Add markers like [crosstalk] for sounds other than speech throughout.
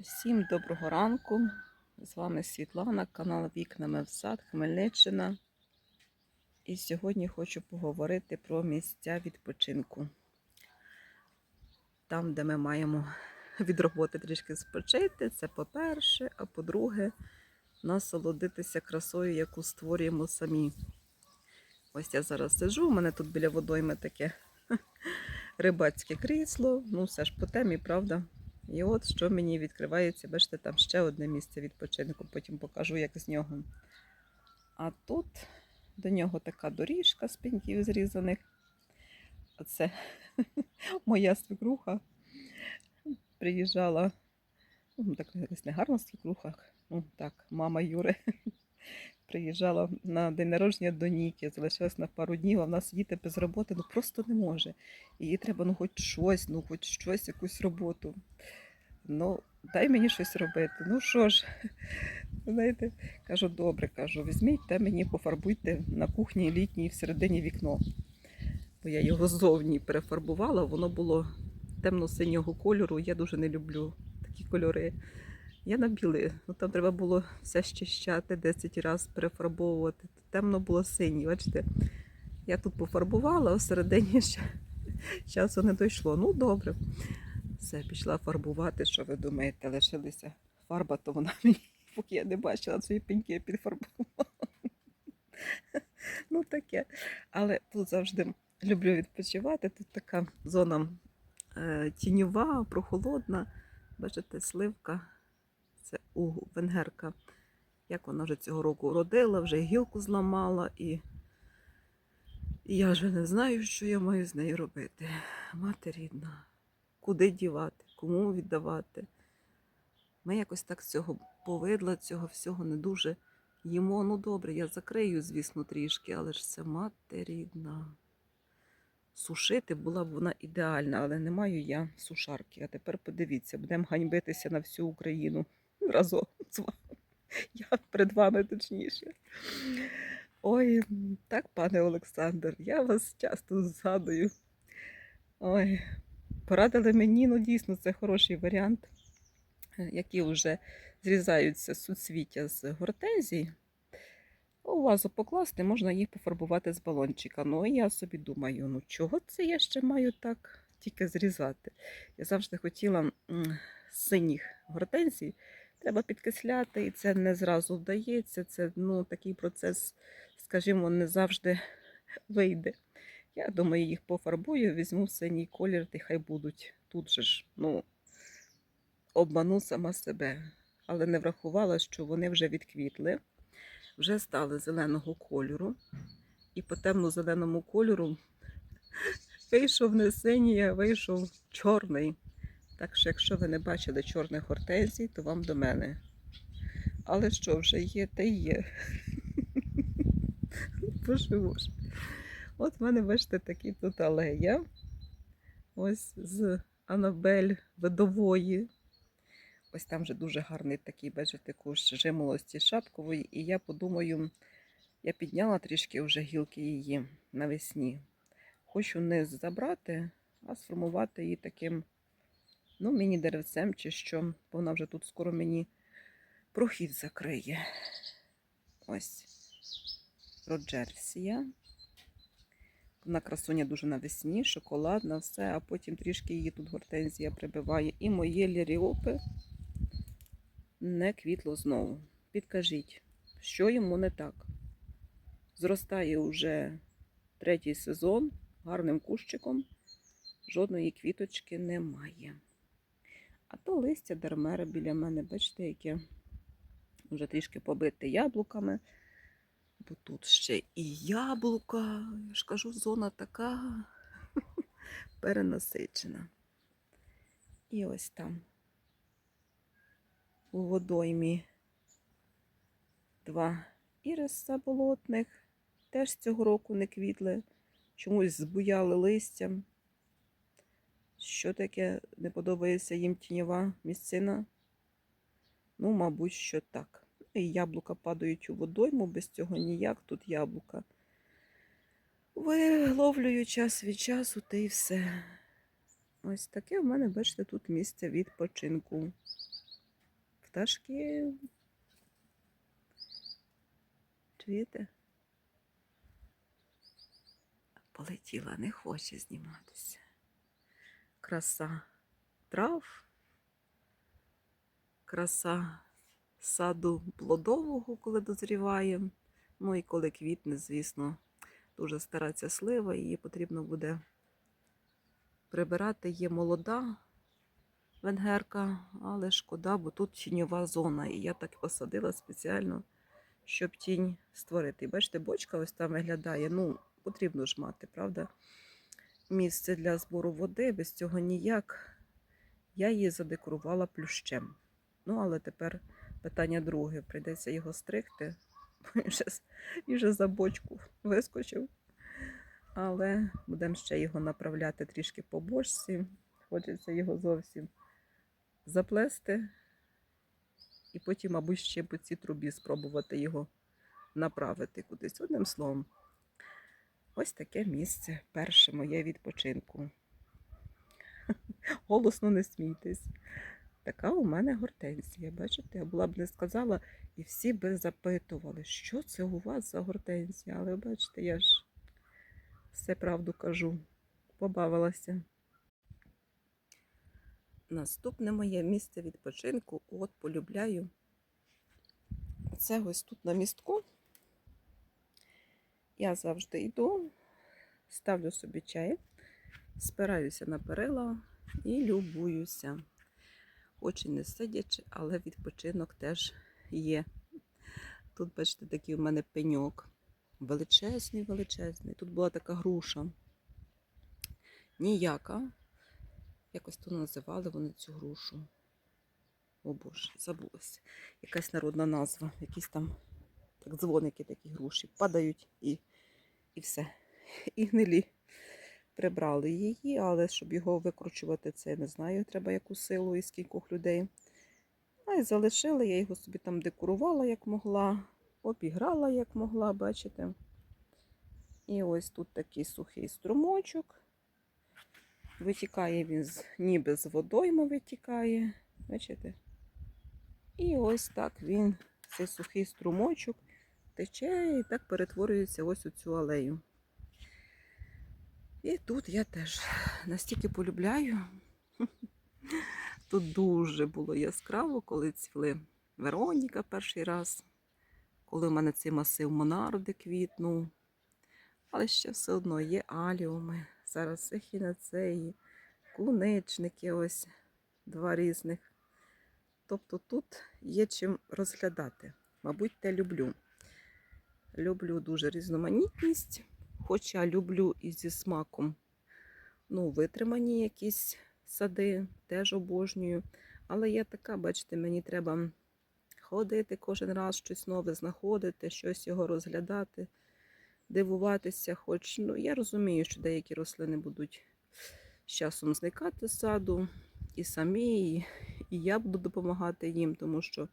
Всім доброго ранку. З вами Світлана, канал Вікнами в сад, Хмельниччина. І сьогодні хочу поговорити про місця відпочинку. Там, де ми маємо від роботи трішки спочити, це по-перше, а по-друге, насолодитися красою, яку створюємо самі. Ось я зараз сижу, у мене тут біля водойми таке [laughs] рибацьке крісло. Ну, все ж по темі, правда? І от що мені відкривається, бачите, там ще одне місце відпочинку, потім покажу, як з нього. А тут до нього така доріжка з пеньків зрізаних. Оце [laughs] моя свекруха приїжджала, ну, так якось не гарна свекруха, ну так, мама Юри. [laughs] Приїжджала на день народження до Ніки, залишилась на пару днів, а вона сидіти без роботи ну просто не може. Їй треба ну хоч щось, ну хоч щось, якусь роботу. Ну, дай мені щось робити. Ну що ж, [laughs] знаєте, кажу, добре, кажу, візьміть та мені пофарбуйте на кухні літній всередині вікно. Бо я його ззовні перефарбувала, воно було темно-синього кольору. Я дуже не люблю такі кольори. Я на білий, ну там треба було все щищати, 10 разів перефарбовувати. Темно було синій, бачите. Я тут пофарбувала, а всередині [laughs] ще часу не дійшло. Ну, добре. Все, пішла фарбувати, що ви думаєте, лишилася фарба, то вона мені, [laughs] поки я не бачила свої пеньки я підфарбувала. [laughs] Ну, таке. Але тут завжди люблю відпочивати. Тут така зона е, тіньова, прохолодна. Бачите, сливка. Це венгерка. Як вона вже цього року родила, вже гілку зламала, і, і я вже не знаю, що я маю з нею робити. Мати рідна, куди дівати, кому віддавати. Ми якось так з цього повидла, цього всього не дуже їмо. Ну добре, я закрию, звісно, трішки, але ж це мати рідна. Сушити була б вона ідеальна, але не маю я сушарки. А тепер подивіться, будемо ганьбитися на всю Україну разом з вами. Я перед вами точніше. Ой, так, пане Олександр, я вас часто згадую. Ой, порадили мені, ну дійсно, це хороший варіант, які вже зрізаються суцвіття з гортензій. У вазу покласти, можна їх пофарбувати з балончика. Ну, і я собі думаю, ну чого це я ще маю так тільки зрізати? Я завжди хотіла синіх гортензій. Треба підкисляти, і це не зразу вдається. Це ну, такий процес, скажімо, не завжди вийде. Я думаю, їх пофарбую, візьму синій колір, і хай будуть. Тут же ж, ну, обману сама себе, але не врахувала, що вони вже відквітли, вже стали зеленого кольору. І по темно-зеленому кольору вийшов не синій, а вийшов чорний. Так що, якщо ви не бачили чорних гортензій, то вам до мене. Але що вже є, те й є. [laughs] Боже боже. От в мене, бачите, такі тут алея. Ось з Анабель видової. Ось там вже дуже гарний такий, бачите, кущ жимолості шапкової. І я подумаю, я підняла трішки вже гілки її навесні. Хочу не забрати, а сформувати її таким ну, міні-деревцем чи що, бо вона вже тут скоро мені прохід закриє. Ось Роджерсія. Вона красуня дуже навесні, шоколадна, все, а потім трішки її тут гортензія прибиває. І моє ліріопи не квітло знову. Підкажіть, що йому не так? Зростає вже третій сезон гарним кущиком, жодної квіточки немає. А то листя дармера біля мене, бачите, яке вже трішки побите яблуками. Бо тут ще і яблука. Я ж кажу, зона така [laughs] перенасичена. І ось там у водоймі два іриса болотних. Теж цього року не квітли, чомусь збуяли листям. Що таке не подобається їм тіньова місцина? Ну, мабуть, що так. І яблука падають у водойму, без цього ніяк. Тут яблука. Виловлюю час від часу, та й все. Ось таке в мене, бачите, тут місце відпочинку. пташки. Чуєте? Полетіла, не хоче зніматися. Краса трав, краса саду плодового, коли дозріває. Ну і коли квітне, звісно, дуже стараться слива, її потрібно буде прибирати. Є молода венгерка, але шкода, бо тут тіньова зона. І я так посадила спеціально, щоб тінь створити. Бачите, бочка ось там виглядає. Ну, потрібно ж мати, правда? Місце для збору води, без цього ніяк. Я її задекорувала плющем. Ну, але тепер питання друге. Прийдеться його стригти. [laughs] Він вже, вже за бочку вискочив. Але будемо ще його направляти трішки по бочці. Хочеться його зовсім заплести. І потім, мабуть, ще по цій трубі спробувати його направити кудись. Одним словом, ось таке місце. Перше моє відпочинку. [laughs] Голосно не смійтесь. Така у мене гортензія. Бачите, я була б не сказала, і всі би запитували, що це у вас за гортензія. Але бачите, я ж все правду кажу. Побавилася. Наступне моє місце відпочинку. От полюбляю. Це ось тут на містку. Я завжди йду, ставлю собі чай, спираюся на перила і любуюся. Хоч і не сидячи, але відпочинок теж є. Тут, бачите, такий у мене пеньок. Величезний, величезний. Тут була така груша. Ніяка. Якось то називали вони цю грушу. О Боже, забулася. Якась народна назва. Якісь там так, дзвоники такі груші. Падають і, і все. [laughs] І гнилі. Прибрали її, але щоб його викручувати, це я не знаю, треба яку силу і скількох людей. А й залишили, я його собі там декорувала, як могла, обіграла, як могла, бачите. І ось тут такий сухий струмочок. Витікає він з, ніби з водойми витікає. Бачите? І ось так він, цей сухий струмочок, тече і так перетворюється ось у цю алею. І тут я теж настільки полюбляю. Тут дуже було яскраво, коли цвіли Вероніка перший раз, коли в мене цей масив Монарди квітнув. Але ще все одно є аліуми, зараз ехінацеї, клуничники ось два різних. Тобто тут є чим розглядати. Мабуть, те люблю. Люблю дуже різноманітність, хоча люблю і зі смаком. Ну, витримані якісь сади, теж обожнюю. Але я така, бачите, мені треба ходити кожен раз, щось нове знаходити, щось його розглядати, дивуватися. Хоч ну, я розумію, що деякі рослини будуть з часом зникати з саду, і самі, і, я буду допомагати їм, тому що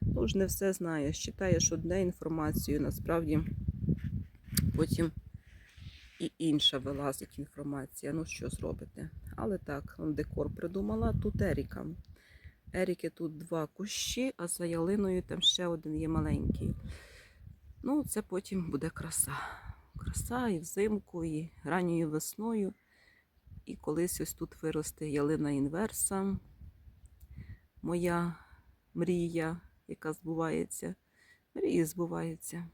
ну, ж не все знаєш. Читаєш одне інформацію, насправді потім і інша вилазить інформація. Ну, що зробити? Але так, декор придумала. Тут Еріка. Еріки тут два кущі, а за ялиною там ще один є маленький. Ну, це потім буде краса. Краса і взимку, і ранньою весною. І колись ось тут виросте ялина інверса. Моя мрія, яка збувається. Мрії збуваються.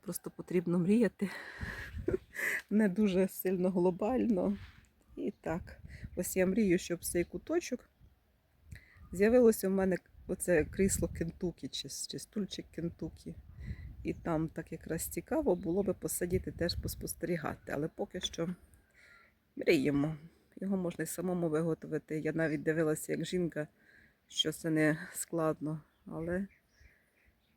Просто потрібно мріяти [laughs] не дуже сильно глобально. І так, ось я мрію, щоб цей куточок з'явилося в мене оце крісло Кентукі чи, чи стульчик Кентукі. І там так якраз цікаво було би посидіти теж поспостерігати. Але поки що мріємо. Його можна й самому виготовити. Я навіть дивилася, як жінка, що це не складно, але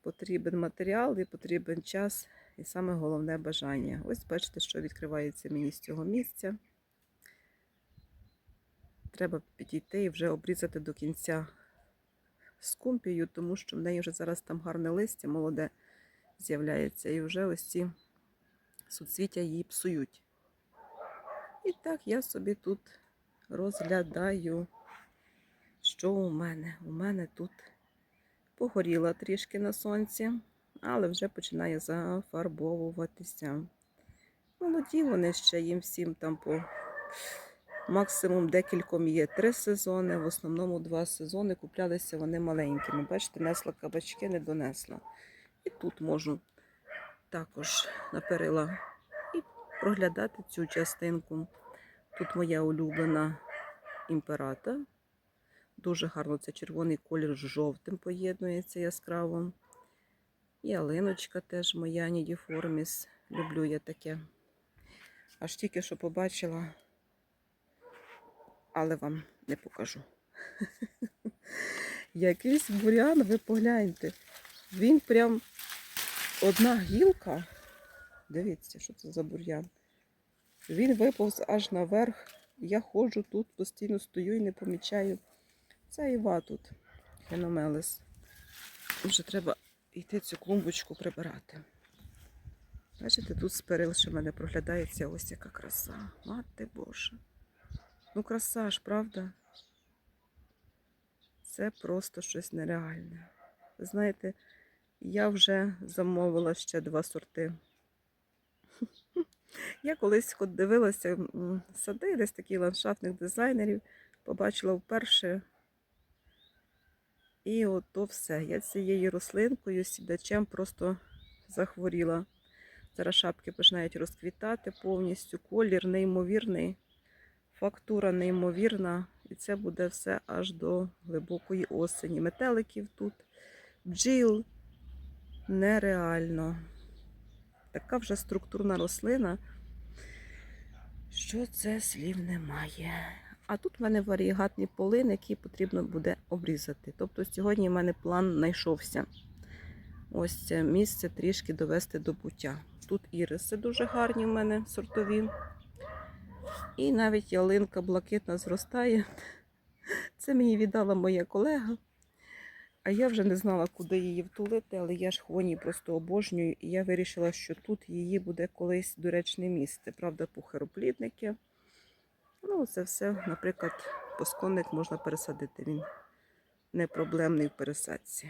потрібен матеріал і потрібен час, і саме головне бажання. Ось бачите, що відкривається мені з цього місця. Треба підійти і вже обрізати до кінця скумпію, тому що в неї вже зараз там гарне листя молоде з'являється, і вже ось ці суцвіття її псують. І так я собі тут розглядаю, що у мене. У мене тут Погоріла трішки на сонці, але вже починає зафарбовуватися. Молоді вони ще їм всім там по максимум декільком є три сезони, в основному два сезони. Куплялися вони маленькими. Бачите, несла кабачки, не донесла. І тут можу також на перила і проглядати цю частинку. Тут моя улюблена імперата. Дуже гарно це червоний колір з жовтим поєднується яскраво. Ялиночка теж моя Нідіформіс. Люблю я таке. Аж тільки що побачила, але вам не покажу. [laughs] Якийсь бурян, ви погляньте. Він прям одна гілка. Дивіться, що це за бур'ян. Він виповз аж наверх. Я ходжу тут, постійно стою і не помічаю. Це Іва тут, Хеномелес. Вже треба йти цю клумбочку прибирати. Бачите, тут сперил, що в мене проглядається ось яка краса. Мати Боже. Ну, краса ж, правда? Це просто щось нереальне. Ви знаєте, я вже замовила ще два сорти. [laughs] Я колись дивилася сади, десь таких ландшафтних дизайнерів, побачила вперше. І ото все. Я цією рослинкою, сідачем просто захворіла. Зараз шапки починають розквітати повністю. Колір неймовірний, фактура неймовірна. І це буде все аж до глибокої осені. Метеликів тут, бджіл нереально. Така вже структурна рослина, що це слів немає. А тут в мене варігатний полин, який потрібно буде обрізати. Тобто сьогодні в мене план знайшовся. Ось це місце трішки довести до буття. Тут іриси дуже гарні в мене сортові. І навіть ялинка блакитна зростає. Це мені віддала моя колега. А я вже не знала, куди її втулити, але я ж хвоні просто обожнюю, і я вирішила, що тут її буде колись доречне місце. Правда, пухароплідники. Ну, це все, наприклад, посконник можна пересадити. Він не проблемний в пересадці.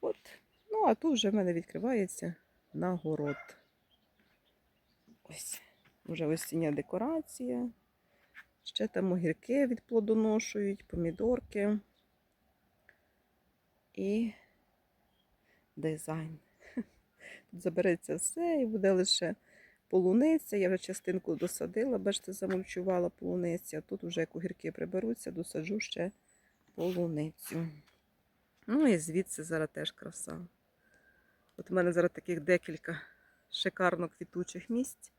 От. Ну, а тут вже в мене відкривається нагород. Ось. Вже осіння декорація. Ще там огірки відплодоношують, помідорки і дизайн. [laughs] Тут забереться все і буде лише полуниця. Я вже частинку досадила, бачите, замульчувала полуниця. Тут вже як огірки приберуться, досаджу ще полуницю. Ну і звідси зараз теж краса. От у мене зараз таких декілька шикарно квітучих місць.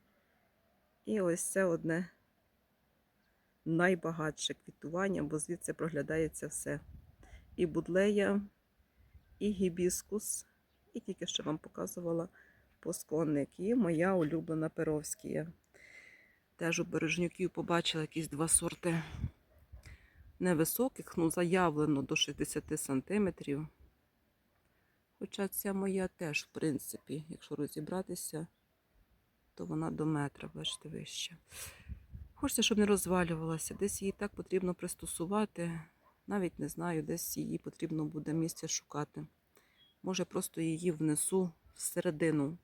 І ось це одне найбагатше квітування, бо звідси проглядається все. І будлея, і гібіскус, і тільки що вам показувала посконник. І моя улюблена перовськія. Теж у бережнюків побачила якісь два сорти невисоких, ну, заявлено до 60 сантиметрів. Хоча ця моя теж, в принципі, якщо розібратися, то вона до метра, бачите, вища. Хочеться, щоб не розвалювалася. Десь її так потрібно пристосувати. Навіть не знаю, десь її потрібно буде місце шукати. Може, просто її внесу всередину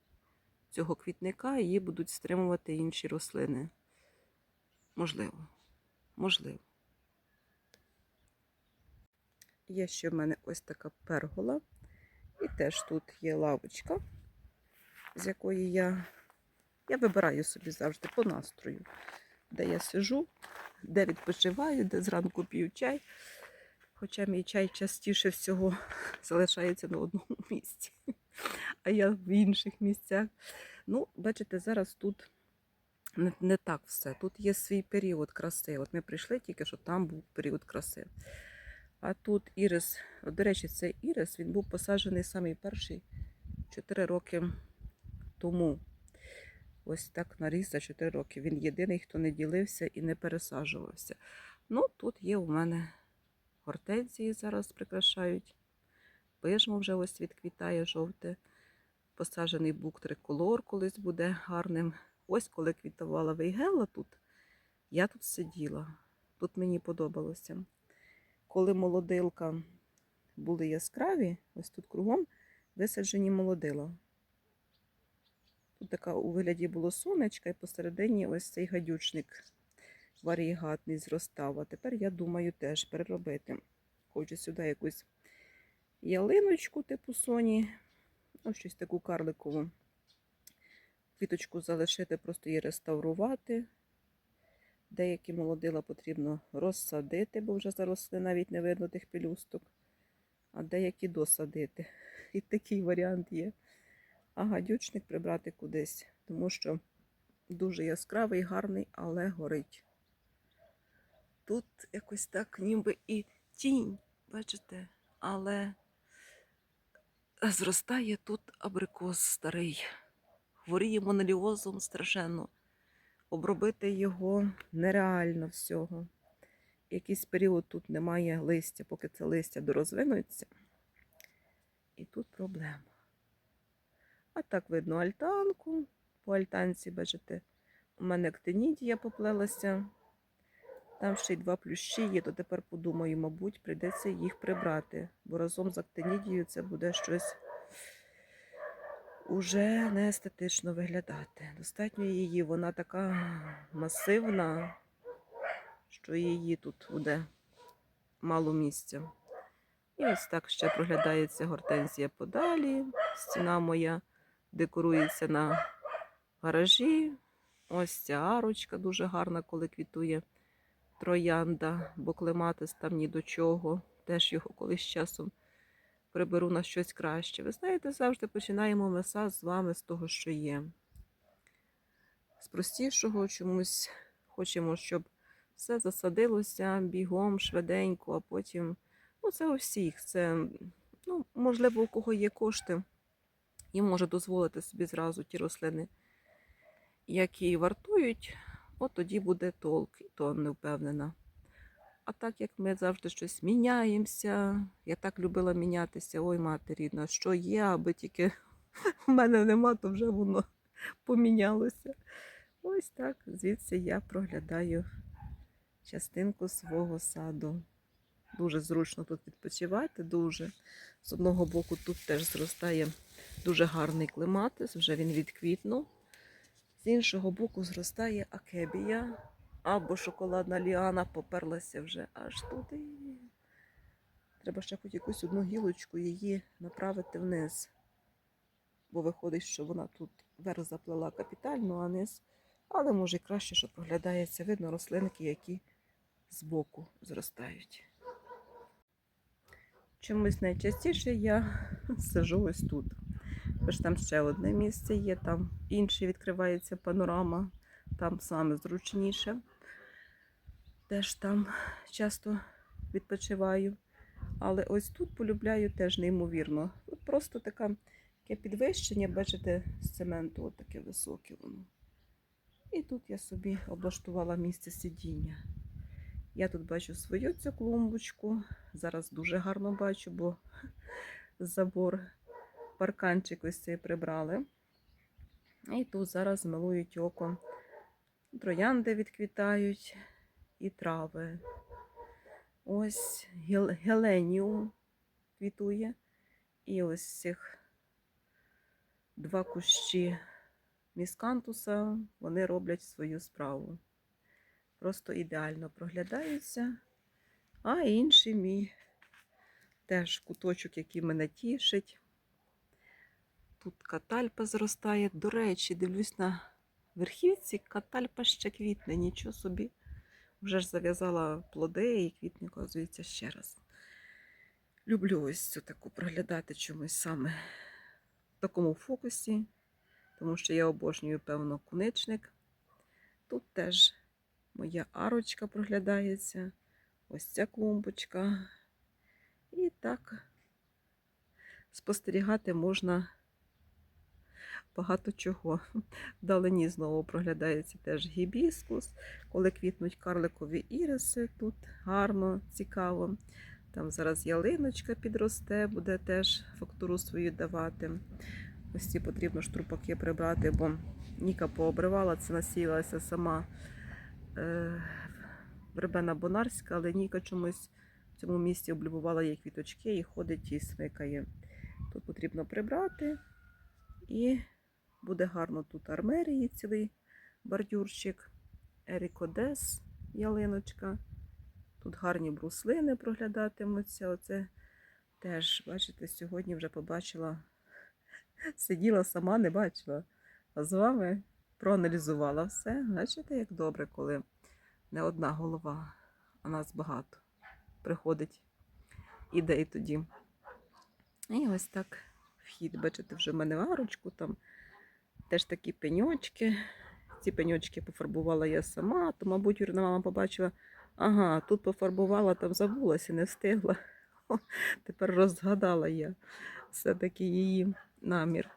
цього квітника її будуть стримувати інші рослини. Можливо. Можливо. Є ще в мене ось така пергола. І теж тут є лавочка, з якої я, я вибираю собі завжди по настрою, де я сижу, де відпочиваю, де зранку п'ю чай. Хоча мій чай частіше всього [laughs] залишається на одному місці, [laughs] а я в інших місцях. Ну, бачите, зараз тут не, не так все. Тут є свій період краси. От ми прийшли тільки, що там був період краси. А тут ірис, от, до речі, цей ірис він був посаджений самий перший 4 роки тому. Ось так наріс за 4 роки. Він єдиний, хто не ділився і не пересаджувався. Ну, тут є у мене гортензії зараз прикрашають. Пижмо вже ось відквітає жовте. Посаджений бук триколор колись буде гарним. Ось коли квітувала вейгела тут, я тут сиділа. Тут мені подобалося. Коли молодилка були яскраві, ось тут кругом висаджені молодила. Тут така у вигляді було сонечка, і посередині ось цей гадючник варігатний зростав. А тепер я думаю теж переробити. Хочу сюди якусь ялиночку типу соні, ну, щось таку карликову. Квіточку залишити, просто її реставрувати. Деякі молодила потрібно розсадити, бо вже заросли навіть не видно тих пелюсток, а деякі досадити. [laughs] І такий варіант є. А гадючник прибрати кудись, тому що дуже яскравий, гарний, але горить. Тут якось так ніби і тінь, бачите, але зростає тут абрикос старий. Хворіє моноліозом страшенно. Обробити його нереально всього. Якийсь період тут немає листя, поки це листя дорозвинується. І тут проблема. А так видно альтанку. По альтанці, бачите, у мене актинідія поплелася. Там ще й два плющі є, то тепер подумаю, мабуть, прийдеться їх прибрати, бо разом з актинідією це буде щось уже не естетично виглядати. Достатньо її, вона така масивна, що її тут буде мало місця. І ось так ще проглядається гортензія подалі. Стіна моя декорується на гаражі. Ось ця арочка дуже гарна, коли квітує троянда, бо клематис там ні до чого. Теж його колись часом приберу на щось краще. Ви знаєте, завжди починаємо ми са з вами з того, що є. З простішого чомусь хочемо, щоб все засадилося бігом, швиденько, а потім. Ну, це у всіх. Це, ну, можливо, у кого є кошти, і може дозволити собі зразу ті рослини, які вартують, от тоді буде толк, і то не впевнена. А так як ми завжди щось міняємося, я так любила мінятися, ой, мати рідна, що є, аби тільки [laughs] в мене нема, то вже воно помінялося. Ось так, звідси я проглядаю частинку свого саду. Дуже зручно тут відпочивати, дуже. З одного боку тут теж зростає дуже гарний клематис, вже він відквітнув. З іншого боку зростає акебія або шоколадна ліана поперлася вже аж туди. Треба ще хоч якусь одну гілочку її направити вниз. Бо виходить, що вона тут верх заплела капітально, а низ. Але може краще, що проглядається, видно рослинки, які збоку зростають. Чомусь найчастіше я [laughs] сижу ось тут. Бо ж там ще одне місце є, там інше відкривається панорама, там саме зручніше. Теж там часто відпочиваю. Але ось тут полюбляю теж неймовірно. От просто така, таке підвищення, бачите, з цементу, от таке високе воно. І тут я собі облаштувала місце сидіння. Я тут бачу свою цю клумбочку. Зараз дуже гарно бачу, бо [laughs] забор, парканчик ось цей прибрали. І тут зараз милують око. Троянди відквітають і трави. Ось гел- геленіум квітує. І ось цих два кущі міскантуса, вони роблять свою справу просто ідеально проглядаються. А інший мій теж куточок, який мене тішить. Тут катальпа зростає. До речі, дивлюсь на верхівці, катальпа ще квітне, нічого собі. Вже ж зав'язала плоди і квітне, оказується, ще раз. Люблю ось цю таку проглядати чомусь саме в такому фокусі, тому що я обожнюю, певно, куничник. Тут теж Моя арочка проглядається. Ось ця клумбочка. І так спостерігати можна багато чого. Вдалині знову проглядається теж гібіскус, коли квітнуть карликові іриси, тут гарно, цікаво. Там зараз ялиночка підросте, буде теж фактуру свою давати. Ось ці потрібно штрупаки прибрати, бо Ніка пообривала, це насіялася сама е, вербена бонарська, але Ніка чомусь в цьому місці облюбувала її квіточки і ходить і смикає. Тут потрібно прибрати, і буде гарно тут армерії, цілий бордюрчик, ерікодес, ялиночка. Тут гарні бруслини проглядатимуться. Оце теж, бачите, сьогодні вже побачила, [laughs] сиділа сама, не бачила. А з вами проаналізувала все. Бачите, як добре, коли не одна голова, а нас багато. Приходить ідей тоді. І ось так вхід. Бачите, вже в мене в арочку, там теж такі пеньочки. Ці пеньочки пофарбувала я сама, то, мабуть, Юрина мама побачила, ага, тут пофарбувала, там забулася, не встигла. О, тепер розгадала я все-таки її намір.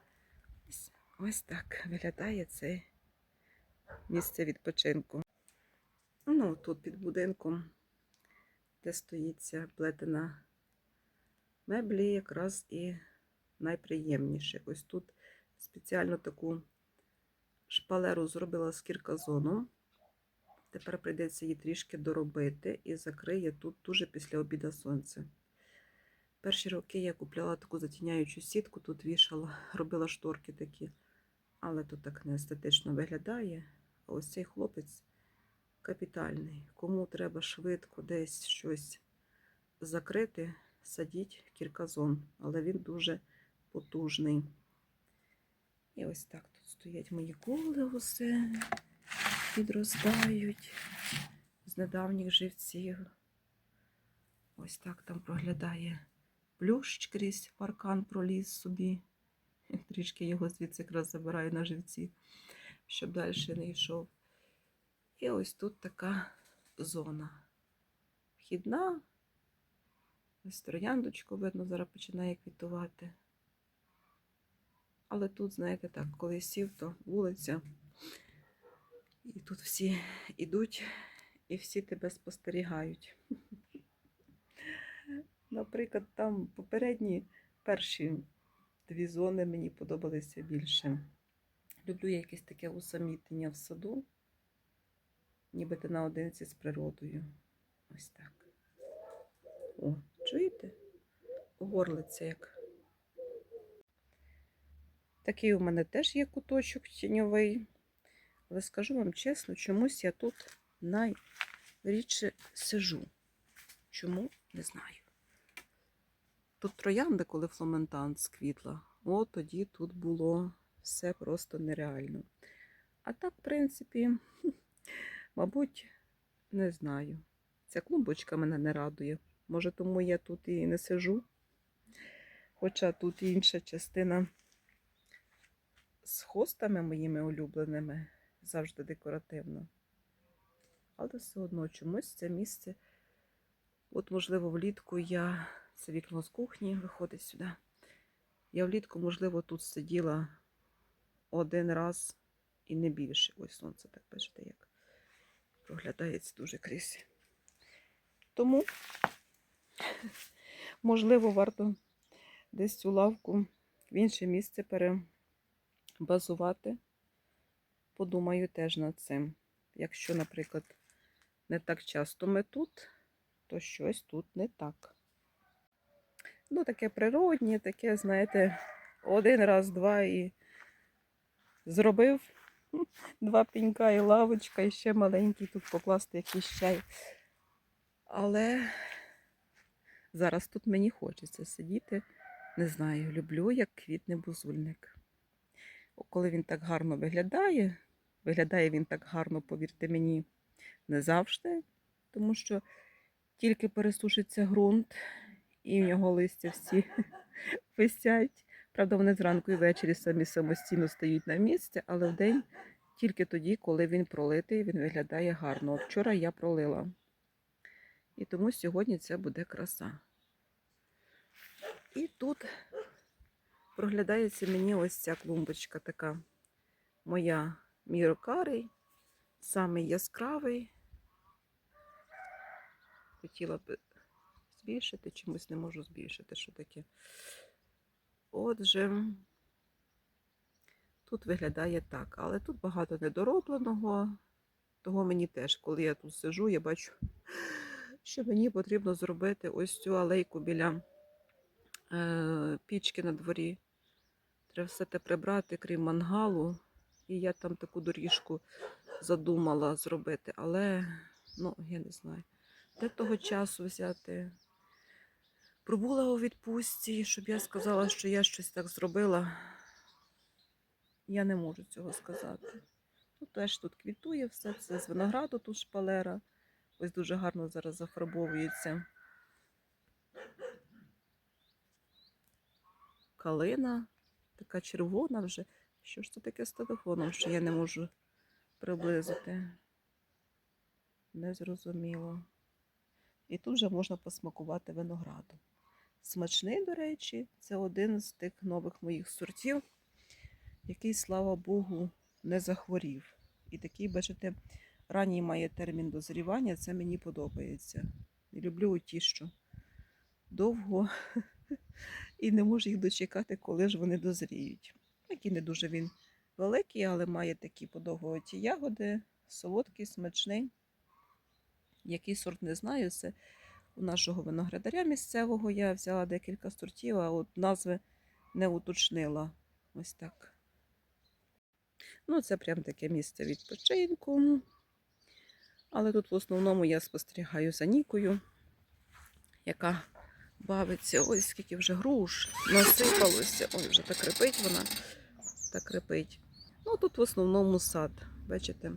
Ось, так виглядає це місце відпочинку. Ну, тут під будинком, де стоїться плетена меблі, якраз і найприємніше. Ось тут спеціально таку шпалеру зробила з кірказоном. Тепер прийдеться її трішки доробити і закриє тут дуже після обіда сонце. Перші роки я купляла таку затіняючу сітку, тут вішала, [laughs] робила шторки такі, але тут так не естетично виглядає. А ось цей хлопець капітальний. Кому треба швидко десь щось закрити, садіть кірказон, але він дуже потужний. І ось так тут стоять мої колеуси, підростають з недавніх живців. Ось так там проглядає плющ крізь паркан проліз собі. [laughs] Трішки його звідси якраз забираю на живці, щоб далі не йшов. І ось тут така зона. Вхідна. Ось трояндочку, видно, зараз починає квітувати. Але тут, знаєте, так, коли сів, то вулиця. І тут всі йдуть і всі тебе спостерігають. [laughs] Наприклад, там попередні перші дві зони мені подобалися більше. Люблю я якесь таке усамітнення в саду, ніби ти наодинці з природою. Ось так. О, чуєте? Горлиця як. Такий у мене теж є куточок тіньовий. Але скажу вам чесно, чомусь я тут найрідше сижу. Чому? Не знаю. Тут троянда, коли фламентан сквітла, о, тоді тут було все просто нереально. А так, в принципі, [laughs] мабуть, не знаю. Ця клумбочка мене не радує. Може, тому я тут і не сижу. Хоча тут інша частина з хостами моїми улюбленими, завжди декоративно. Але все одно чомусь це місце. От, можливо, влітку я, це вікно з кухні виходить сюди. Я влітку, можливо, тут сиділа один раз і не більше. Ось сонце, так бачите, як проглядається дуже крізь. Тому, [laughs] можливо, варто десь цю лавку в інше місце перебазувати. Подумаю теж над цим. Якщо, наприклад, не так часто ми тут, то щось тут не так. Ну, таке природнє, таке, знаєте, один раз, два і зробив [laughs] два пінька і лавочка, і ще маленький тут покласти якийсь чай. Але зараз тут мені хочеться сидіти. Не знаю, люблю, як квітне бузульник. Коли він так гарно виглядає, виглядає він так гарно, повірте мені, не завжди, тому що тільки пересушиться ґрунт, і в нього листя всі [laughs] висять. Правда, вони зранку і ввечері самі самостійно стають на місці, але вдень тільки тоді, коли він пролитий, він виглядає гарно. Вчора я пролила. І тому сьогодні це буде краса. І тут проглядається мені ось ця клумбочка така моя мірокарий, самий яскравий. Хотіла б збільшити, чомусь не можу збільшити, що таке. Отже, тут виглядає так, але тут багато недоробленого, того мені теж, коли я тут сижу, я бачу, що мені потрібно зробити ось цю алейку біля е, пічки на дворі. Треба все те прибрати, крім мангалу. І я там таку доріжку задумала зробити, але ну, я не знаю, де того часу взяти. Пробула у відпустці, щоб я сказала, що я щось так зробила. Я не можу цього сказати. Ну, теж тут квітує все, це з винограду тут шпалера. Ось дуже гарно зараз зафарбовується. Калина, така червона вже. Що ж це таке з телефоном, що я не можу приблизити? Незрозуміло. І тут вже можна посмакувати виноградом. Смачний, до речі, це один з тих нових моїх сортів, який, слава Богу, не захворів. І такий, бачите, ранній має термін дозрівання, це мені подобається. Люблю ті, що довго і не можу їх дочекати, коли ж вони дозріють. Який не дуже він великий, але має такі подовгуваті ягоди, солодкий, смачний. Який сорт не знаю, це у нашого виноградаря місцевого я взяла декілька сортів, а от назви не уточнила. Ось так. Ну, це прям таке місце відпочинку. Але тут в основному я спостерігаю за Нікою, яка бавиться. Ось скільки вже груш насипалося. Ой, вже так репить вона. Так репить. Ну, тут в основному сад, бачите?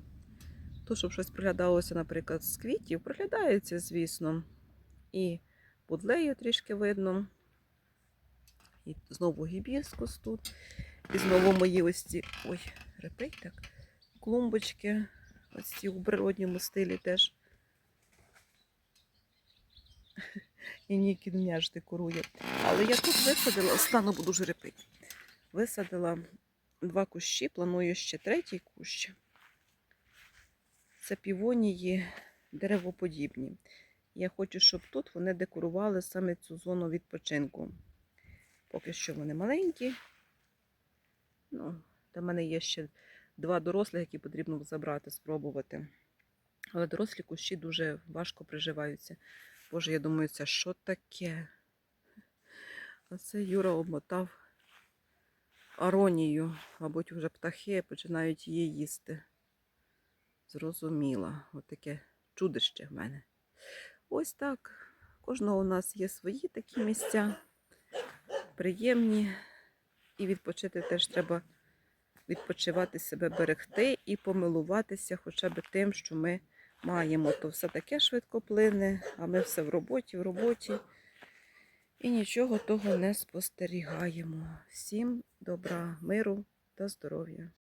То, щоб щось приглядалося, наприклад, з квітів, приглядається, звісно. І будлею трішки видно. І знову гібіскус тут. І знову мої ось ці. Ой, репить так. Клумбочки. Ось ці у природньому стилі теж. І Нікін м'яж декорує. Але я тут висадила, стану буду дуже. Висадила два кущі, планую ще третій кущ. Це півонії деревоподібні. Я хочу, щоб тут вони декорували саме цю зону відпочинку. Поки що вони маленькі. Ну, до мене є ще два дорослих, які потрібно забрати, спробувати. Але дорослі кущі дуже важко приживаються. Боже, я думаю, це що таке? А це Юра обмотав аронію. Мабуть, вже птахи починають її їсти. Зрозуміла. От таке чудище в мене. Ось так. Кожного у нас є свої такі місця, приємні. І відпочити теж треба відпочивати себе, берегти і помилуватися хоча б тим, що ми маємо. То все таке швидко плине, а ми все в роботі, в роботі. І нічого того не спостерігаємо. Всім добра, миру та здоров'я.